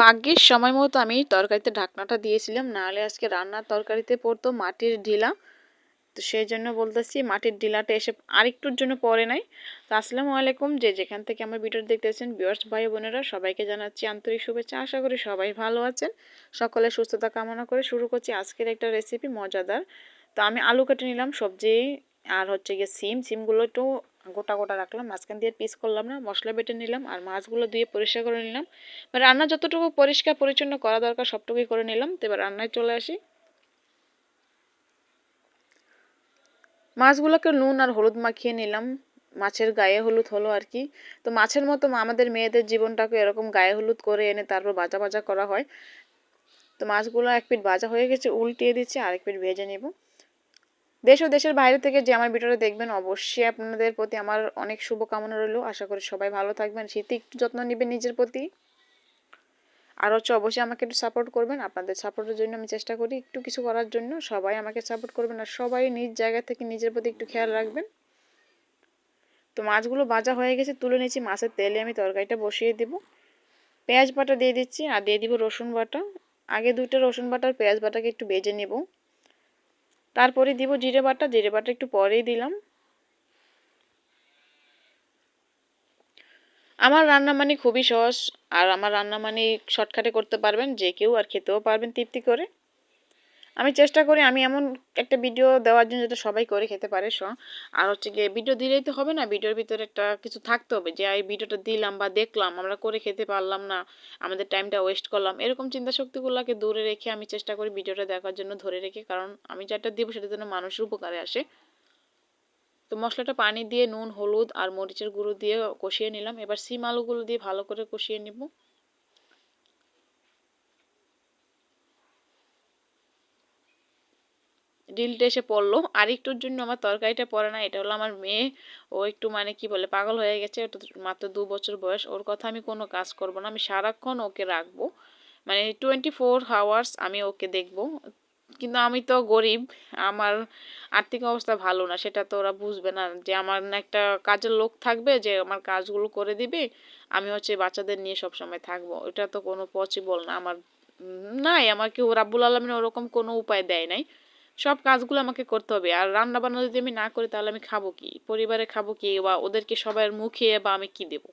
ভাগ্যিস সময় মতো আমি তরকারিতে ঢাকনাটা দিয়েছিলাম, নাহলে আজকে রান্নার তরকারিতে পড়তো মাটির ঢিলা। তো সেই জন্য বলতেছি মাটির ডিলাটা এসে আরেকটুর জন্য পরে নাই। তো আসসালামু আলাইকুম, যে যেখান থেকে আমার ভিডিও দেখতেছেন বিয়ার্স ভাই বোনেরা, সবাইকে জানাচ্ছি আন্তরিক শুভেচ্ছা। আশা করি সবাই ভালো আছেন। সকলে সুস্থতা কামনা করে শুরু করছি আজকের একটা রেসিপি মজাদার। তো আমি আলু কেটে নিলাম, সবজি আর হচ্ছে গিয়ে সিম। সিমগুলো একটু গোটা গোটা রাখলাম, মাঝখান দিয়ে পিস করলাম না, মশলা বেটে নিলাম আর মাছগুলো দিয়ে পরিষ্কার করে নিলাম। এবার রান্না যতটুকু পরিষ্কার পরিচ্ছন্ন করা দরকার সবটুকুই করে নিলাম, তো এবার রান্নায় চলে আসি। মাছগুলোকে নুন আর হলুদ মাখিয়ে নিলাম, মাছের গায়ে হলুদ হলো আর কি। তো মাছের মতো আমাদের মেয়েদের জীবনটাকে এরকম গায়ে হলুদ করে এনে তারপর ভাজা ভাজা করা হয়। তো মাছগুলো এক পিঠ ভাজা হয়ে গেছে, উল্টিয়ে দিচ্ছি, আরেক পিঠ ভেজে নেব। দেশ ও দেশের বাইরে থেকে যে আমার ভিডিওটা দেখবেন, অবশ্যই আপনাদের প্রতি আমার অনেক শুভকামনা রইল। আশা করি সবাই ভালো থাকবেন, শীতে একটু যত্ন নেবেন নিজের প্রতি। আর হচ্ছে অবশ্যই আমাকে একটু সাপোর্ট করবেন, আপনাদের সাপোর্টের জন্য আমি চেষ্টা করি একটু কিছু করার জন্য। সবাই আমাকে সাপোর্ট করবেন আর সবাই নিজ জায়গা থেকে নিজের প্রতি একটু খেয়াল রাখবেন। তো মাছগুলো ভাজা হয়ে গেছে, তুলে নিয়েছি, মাছের তেলে আমি তরকারিটা বসিয়ে দেব। পেঁয়াজ বাটা দিয়ে দিচ্ছি, আর দিয়ে দিব রসুন বাটা। আগে দুইটা রসুন বাটার পেঁয়াজ বাটাকে একটু বেজে নেব। তারপরে দিব জিরে বাটা জিরে বাটা একটু পরেই দিলাম। আমার রান্না মানে খুবই সহজ, আর আমার রান্না মানে শর্টকাটে করতে পারবেন, যে কেউ আর খেতেও পারবেন তৃপ্তি করে। আমি চেষ্টা করি, আমি এমন একটা ভিডিও দেওয়ার জন্য যেটা সবাই করে খেতে পারে স আর হচ্ছে গিয়ে ভিডিও দিলেই তো হবে না ভিডিওর ভিতরে একটা কিছু থাকতে হবে। যে এই ভিডিওটা দিলাম বা দেখলাম, আমরা করে খেতে পারলাম না, আমাদের টাইমটা ওয়েস্ট করলাম। এরকম চিন্তা শক্তিগুলোকে দূরে রেখে আমি চেষ্টা করি ভিডিওটা দেখার জন্য ধরে রেখে, কারণ আমি যেটা দিব সেটা যেন মানুষের উপকারে আসে। তো মশলাটা পানি দিয়ে, নুন, হলুদ আর মরিচের গুঁড়ো দিয়ে কষিয়ে নিলাম। এবার সিম আলুগুলো দিয়ে ভালো করে কষিয়ে নিব। ডিলটা এসে পড়ল। আর একটুর জন্য আমার তরকারিটা পড়ে না, এটা হলো আমার মেয়ে। ও একটু মানে কি বলে, পাগল হয়ে গেছে। ওটা মাত্র দু বছর বয়স। ওর কথা আমি কোনো কাজ করব না। আমি সারাক্ষণ ওকে রাখব। মানে টোয়েন্টি ফোর হাওয়ার্স আমি ওকে দেখব। কিন্তু আমি তো গরিব। আমার আর্থিক অবস্থা ভালো না। সেটা তো ওরা বুঝবে না যে আমার না একটা কাজের লোক থাকবে যে আমার কাজগুলো করে দিবে। আমি হচ্ছে বাচ্চাদের নিয়ে সব সময় থাকব। এটা তো কোনো পসিবল না। আমার নাই। আমার কেউ রাব্বুল আলমিন ওরকম কোনো উপায় দেয় নাই। সব কাজগুলো আমাকে করতে হবে। আর রান্না বান্না যদি আমি না করি, তাহলে আমি খাব কি? পরিবারে খাব কি? বা ওদেরকে সবার মুখে বা আমি কি দেবো?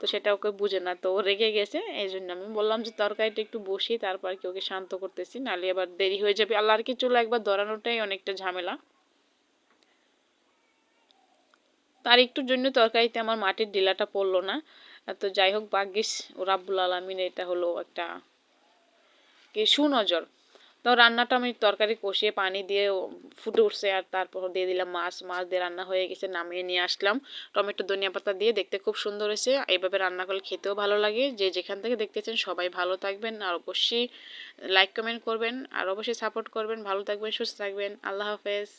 তো সেটা ওকে বুঝে না। তো রেগে গেছে এই জন্য আমি বললাম যে, তরকারিটা একটু বসি, তারপর কি ওকে শান্ত করতেছি। নাহলে আবার দেরি হয়ে যাবে। আল্লাহর কি চুলো একবার ধরানোটাই অনেকটা ঝামেলা। তার একটুর জন্য তরকারিতে আমার মাটির ডিলাটা পড়ল না। তো যাই হোক বাগ্যিস ও রাব্বুল আলমিন এটা হলো একটা কি সুনজর। তো রান্নাটা আমি তরকারি কষিয়ে পানি দিয়ে ফুটে উঠছে আর তারপর দিয়ে দিলাম মাছ। মাছ দিয়ে রান্না হয়ে গেছে, নামিয়ে নিয়ে আসলাম। টমেটো, ধনিয়া পাতা দিয়ে দেখতে খুব সুন্দর হয়েছে। এইভাবে রান্না করলে খেতেও ভালো লাগে। যে যেখান থেকে দেখতেছেন সবাই ভালো থাকবেন আর অবশ্যই লাইক কমেন্ট করবেন। আর অবশ্যই সাপোর্ট করবেন। ভালো থাকবেন, সুস্থ থাকবেন। আল্লাহ হাফেজ।